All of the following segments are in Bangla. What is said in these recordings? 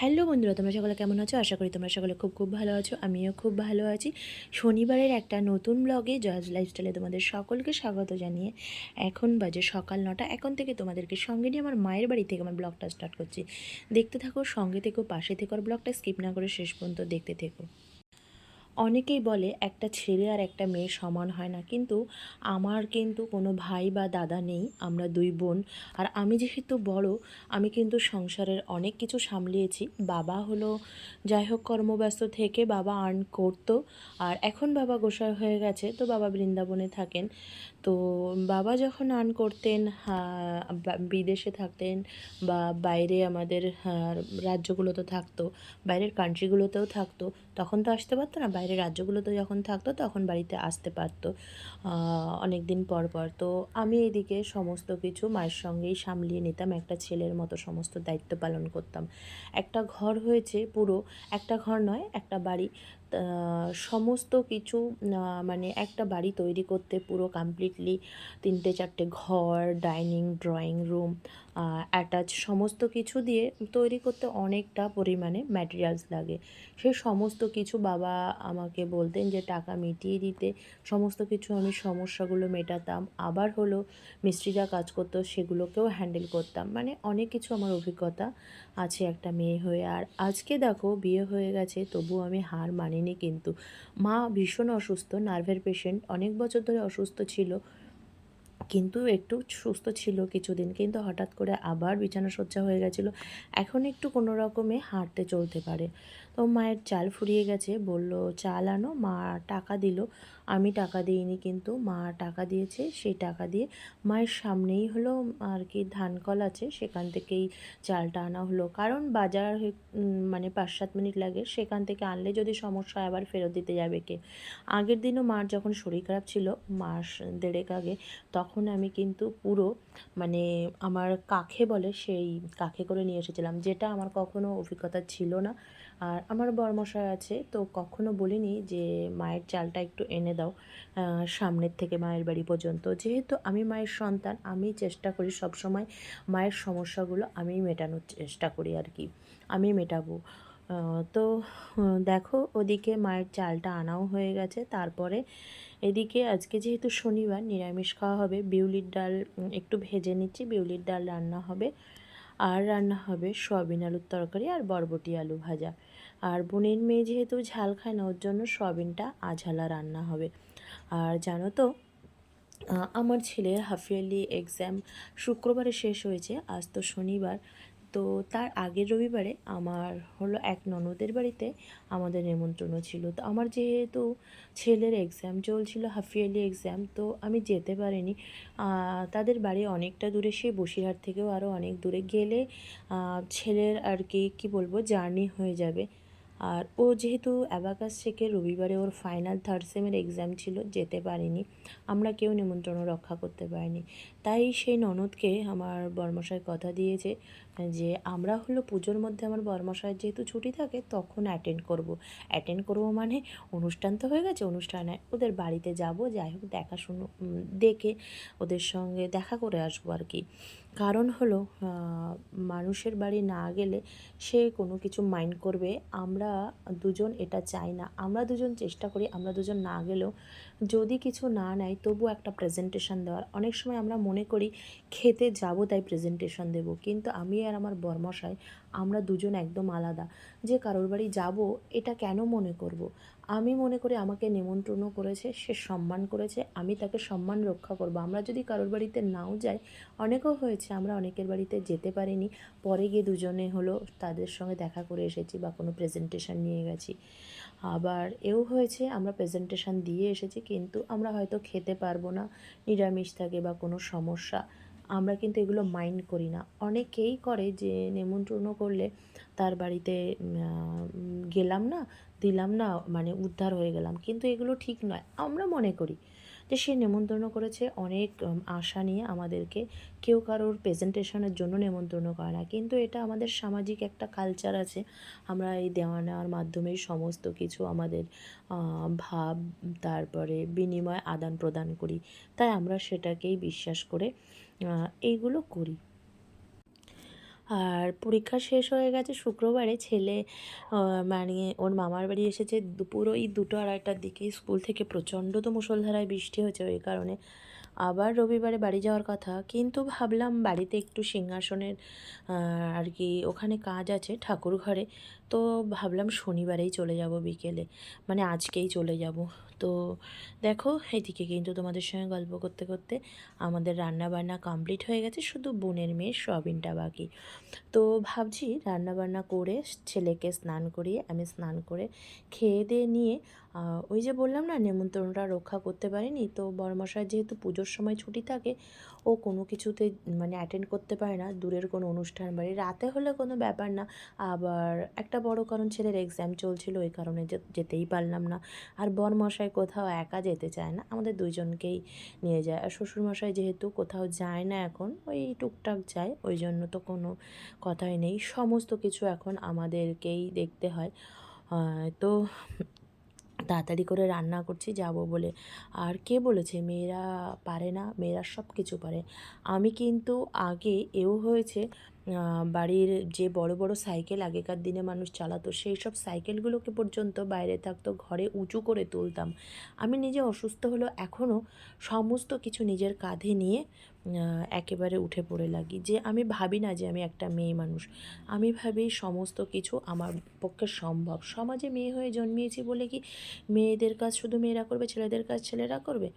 হ্যালো বন্ধুরা, তোমরা সকলে কেমন আছো? আশা করি তোমরা সকলে খুব খুব ভালো আছো, আমিও খুব ভালো আছি। শনিবারের একটা নতুন ব্লগে জজ লাইফস্টাইলে তোমাদের সকলকে স্বাগত জানিয়ে এখন বাজে সকাল নটা। এখন থেকে তোমাদেরকে সঙ্গে নিয়ে আমার মায়ের বাড়ি থেকে আমার ব্লগটা স্টার্ট করছি। দেখতে থাকো, সঙ্গে থেকো, পাশে থেকো, আর ব্লগটা স্কিপ না করে শেষ পর্যন্ত দেখতে থেকো। অনেকেই বলে একটা ছেলে আর একটা মেয়ে সমান হয় না। কিন্তু আমার কিন্তু কোনো ভাই বা দাদা নেই, আমরা দুই বোন। আর আমি যেহেতু বড়, আমি কিন্তু সংসারের অনেক কিছু সামলিয়েছি। বাবা হলো যাই হোক কর্মব্যস্ত থেকে বাবা আর্ন করতো। আর এখন বাবা গোসাই হয়ে গেছে, তো বাবা বৃন্দাবনে থাকেন। তো বাবা যখন আর্ন করতেন বিদেশে থাকতেন বা বাইরে আমাদের হ্যাঁ, রাজ্যগুলোতে থাকতো বাইরের কান্ট্রিগুলোতেও থাকতো তখন তো আসতে পারতো না। বাইরের রাজ্যগুলোতে যখন থাকতো তখন বাড়িতে আসতে পারতো অনেক দিন পর পর। তো আমি এদিকে সমস্ত কিছু মায়ের সঙ্গেই সামলিয়ে নিতাম একটা ছেলের মতো সমস্ত দায়িত্ব পালন করতাম। একটা ঘর হয়েছে পুরো একটা ঘর নয় একটা বাড়ি। সমস্ত কিছু মানে একটা বাড়ি তৈরি করতে পুরো কমপ্লিটলি তিনটে চারটে ঘর ডাইনিং ড্রয়িং রুম অ্যাটাচ সমস্ত কিছু দিয়ে তৈরি করতে অনেকটা পরিমাণে ম্যাটেরিয়ালস লাগে। সেই সমস্ত কিছু বাবা আমাকে বলতেন যে, টাকা মিটিয়ে দিতে। সমস্ত কিছু আমি সমস্যাগুলো মেটাতাম। আবার হলো মিস্ত্রিরা কাজ করতো সেগুলোকেও হ্যান্ডেল করতাম। মানে অনেক কিছু আমার অভিজ্ঞতা আছে একটা মেয়ে হয়ে। আর আজকে দেখো বিয়ে হয়ে গেছে তবু আমি হার মানিনি কিন্তু। মা ভীষণ অসুস্থ নার্ভের পেশেন্ট অনেক বছর ধরে অসুস্থ ছিল। কিন্তু একটু সুস্থ ছিল কিছুদিন। কিন্তু হঠাৎ করে আবার বিছানা সজ্জা হয়ে গেছিল। এখন একটু কোনো রকমে হাঁটতে চলতে পারে। তো মায়ের চাল ফুরিয়ে গেছে। বলল, চাল আনো। মা টাকা দিল। আমি টাকা দিইনি কিন্তু মা টাকা দিয়েছে, সেই টাকা দিয়ে মায়ের সামনেই হলো আর কি ধান কল আছে, সেখান থেকেই চালটা আনা হলো। কারণ বাজার মানে পাঁচ সাত মিনিট লাগে, সেখান থেকে আনলে যদি সমস্যা আবার ফেরত দিতে যাবে কে? আগের দিনও মার যখন শরীর খারাপ ছিল, মাস দেড়েক আগে, তখন আমি কিন্তু পুরো মানে আমার কাকে বলে সেই কাকে করে নিয়ে এসেছিলাম, যেটা আমার কখনো অভিজ্ঞতা ছিল না। আর আমার বরমশাই আছে, তো কখনো বলিনি যে মায়ের চালটা একটু এনে দাও সামনের থেকে মায়ের বাড়ি পর্যন্ত। যেহেতু আমি মায়ের সন্তান, আমি চেষ্টা করি সব সময় মায়ের সমস্যাগুলো আমি মেটানোর চেষ্টা করি আর কি। আমি মেটাবো। তো দেখো, ওদিকে মায়ের চালটা আনাও হয়ে গেছে। তারপরে এদিকে আজকে যেহেতু শনিবার, নিরামিষ খাওয়া হবে, বিউলির ডাল একটু ভেজে নিচ্ছি, বিউলির ডাল রান্না হবে। আর রান্না হবে সয়াবিন আলুর তরকারি আর বরবটি আলু ভাজা। আর বোনের মেয়ে যেহেতু ঝাল খায় না, ওর জন্য সয়াবিনটা আঝালা রান্না হবে। আর জানো তো আমার ছেলের হাফ ইয়ারলি এক্সাম শুক্রবারে শেষ হয়েছে, আজ তো শনিবার। তো তার আগের রবিবারে আমার হলো এক ননদের বাড়িতে আমাদের নেমন্ত্রণ ছিল। তো আমার যেহেতু ছেলের এক্সাম চলছিল, হাফ ইয়ারলি এক্সাম, তো আমি যেতে পারিনি। তাদের বাড়ি অনেকটা দূরে সে বসিরহাট থেকেও আরও অনেক দূরে গেলে ছেলের আর কি, কী বলব, জার্নি হয়ে যাবে। আর ও যেহেতু অ্যাবাকাস থেকে রবিবারে ওর ফাইনাল থার্ড সেমের এক্সাম ছিল, যেতে পারিনি। আমরা কেউ নিমন্ত্রণ রক্ষা করতে পারিনি। তাই সেই ননদকে আমার বর্মশাই কথা দিয়েছে যে, আমরা হলো পুজোর মধ্যে আমার বর্মশাইয়ের যেহেতু ছুটি থাকে, তখন অ্যাটেন্ড করব। অ্যাটেন্ড করব মানে অনুষ্ঠান তো হয়ে গেছে, অনুষ্ঠানে ওদের বাড়িতে যাব, যাই হোক দেখাশুনো দেখে ওদের সঙ্গে দেখা করে আসব আর কি। কারণ হলো মানুষের বাড়ি না গেলে সে কোনো কিছু মাইন্ড করবে। আমরা দুজন এটা চাই না। আমরা দুজন চেষ্টা করি, আমরা দুজন না গেলেও যদি কিছু না নেয় তবু একটা প্রেজেন্টেশন দেওয়ার। অনেক সময় আমরা মনে করি, খেতে যাব তাই প্রেজেন্টেশন দেব। কিন্তু আমি আর আমার বর্মশাই আমরা দুজন একদম আলাদা। যে কারোর বাড়ি যাব, এটা কেন মনে করব। আমি মনে করি আমাকে নেমন্ত্রণ করেছে, সে সম্মান করেছে, আমি তাকে সম্মান রক্ষা করব। আমরা যদি কারোর বাড়িতে নাও যাই, অনেকও হয়েছে, আমরা অনেকের বাড়িতে যেতে পারিনি, পরে গিয়ে দুজনে হলো তাদের সঙ্গে দেখা করে এসেছি বা কোনো প্রেজেন্টেশন নিয়ে গেছি। আবার এও হয়েছে, আমরা প্রেজেন্টেশন দিয়ে এসেছি, কিন্তু আমরা হয়তো খেতে পারব না, নিরামিষ থাকে বা কোনো সমস্যা। আমরা কিন্তু এগুলো মাইন্ড করি না। অনেকেই করে যে নেমন্ত্রণ করলে তার বাড়িতে গেলাম না, দিলাম না মানে উদ্ধার হয়ে গেলাম। কিন্তু এগুলো ঠিক নয়। আমরা মনে করি যে সে নেমন্তন্ন করেছে। অনেক আশা নিয়ে আমাদেরকে কেউ কারোর প্রেজেন্টেশনের জন্য নেমন্তন্ন করে না। কিন্তু এটা আমাদের সামাজিক একটা কালচার আছে। আমরা এই দেওয়া নেওয়ার মাধ্যমেই সমস্ত কিছু আমাদের ভাব, তারপরে বিনিময় আদান প্রদান করি। তাই আমরা সেটাকেই বিশ্বাস করে এইগুলো করি। আর পরীক্ষা শেষ হয়ে গেছে শুক্রবারে, ছেলে মানে ওর মামার বাড়ি এসেছে দুপুর ওই দুটো আড়াইটার দিকে, স্কুল থেকে প্রচণ্ড তো মুসলধারায় বৃষ্টি হয়েছে ওই কারণে। আবার রবিবারে বাড়ি যাওয়ার কথা, কিন্তু ভাবলাম বাড়িতে একটু সিংহাসনের আর কি ওখানে কাজ আছে ঠাকুর ঘরে, তো ভাবলাম শনিবারেই চলে যাব বিকেলে মানে আজকেই চলে যাব। তো দেখো, এদিকে কিন্তু তোমাদের সঙ্গে গল্প করতে করতে আমাদের রান্না বান্না কমপ্লিট হয়ে গেছে, শুধু বোনের মেয়ের সয়াবিনটা বাকি। তো ভাবছি রান্না বান্না করে ছেলেকে স্নান করিয়ে, আমি স্নান করে খেয়ে দিয়ে নিয়ে ওই যে বললাম না, নেমন্তন্নটা রক্ষা করতে পারিনি। তো বড়মশাই যেহেতু পুজোর সময় ছুটি থাকে, ও কোনো কিছুতে মানে অ্যাটেন্ড করতে পারে না, দূরের কোনো অনুষ্ঠান বাড়ি। রাতে হলে কোনো ব্যাপার না, আবার একটা বড় কারণ, ছেলের এক্সাম চলছিল ওই কারণে যেতেই পারলাম না। আর বরমশাই কোথাও একা যেতে চায় না, আমাদের দুইজনকেই নিয়ে যায়। আর শ্বশুরমশাই যেহেতু কোথাও যায় না এখন, ওই টুকটাক যায়, ওই জন্য তো কোনো কথাই নেই। সমস্ত কিছু এখন আমাদেরকেই দেখতে হয়। তো তাড়াতাড়ি করে রান্না করছি, যাব বলে। আর কে বলেছে, মেয়েরা পারে না, মেয়েরা সব কিছু পারে। আমি কিন্তু আগে এও হয়েছে বাড়ির যে বড় বড় সাইকেল আগেকার দিনে মানুষ চালাতো, সেই সব সাইকেলগুলোকে পর্যন্ত বাইরে থাকতো, ঘরে উঁচু করে তুলতাম। আমি নিজে অসুস্থ হলেও এখনও সমস্ত কিছু নিজের কাঁধে নিয়ে একেবারে উঠে পড়ে লাগি। যে আমি ভাবি না যে আমি একটা মেয়ে মানুষ। আমি ভাবি সমস্ত কিছু আমার পক্ষে সম্ভব। সমাজে মেয়ে হয়ে জন্মিয়েছি বলে কি মেয়েদের কাজ শুধু মেয়েরা করবে, ছেলেদের কাজ ছেলেরা করবে?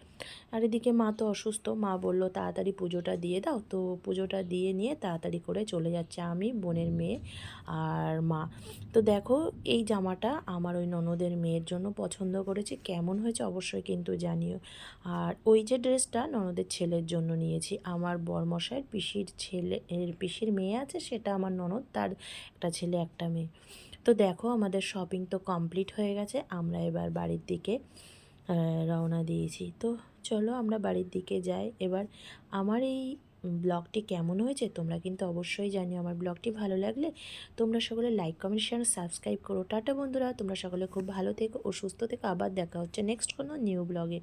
আর এদিকে মা তো অসুস্থ, মা বলল, তাড়াতাড়ি পুজোটা দিয়ে দাও। তো পুজোটা দিয়ে নিয়ে তাড়াতাড়ি করে চলে যাচ্ছে আমি বোনের মেয়ে আর মা। তো দেখো এই জামাটা আমার ওই ননদের মেয়ের জন্য পছন্দ করেছি। কেমন হয়েছে অবশ্যই কিন্তু জানিও। আর ওই যে ড্রেসটা ননদের ছেলের জন্য নিয়েছি। আমার বরমশাইয়ের পিসির ছেলে এর পিসির মেয়ে আছে সেটা আমার ননদ তার একটা ছেলে একটা মেয়ে। তো দেখো আমাদের শপিং তো কমপ্লিট হয়ে গেছে। আমরা এবার বাড়ির দিকে রওনা দিয়েছি। তো চলো আমরা বাড়ির দিকে যাই। এবার আমার এই ব্লগটি কেমন হয়েছে তোমরা কিন্তু অবশ্যই জানিও। আমার ব্লগটি ভালো লাগলে তোমরা সকলে লাইক কমেন্ট শেয়ার সাবস্ক্রাইব করো। টাটা বন্ধুরা, তোমরা সকলে খুব ভালো থেকো ও সুস্থ থেকো। আবার দেখা হচ্ছে নেক্সট কোনো নিউ ব্লগে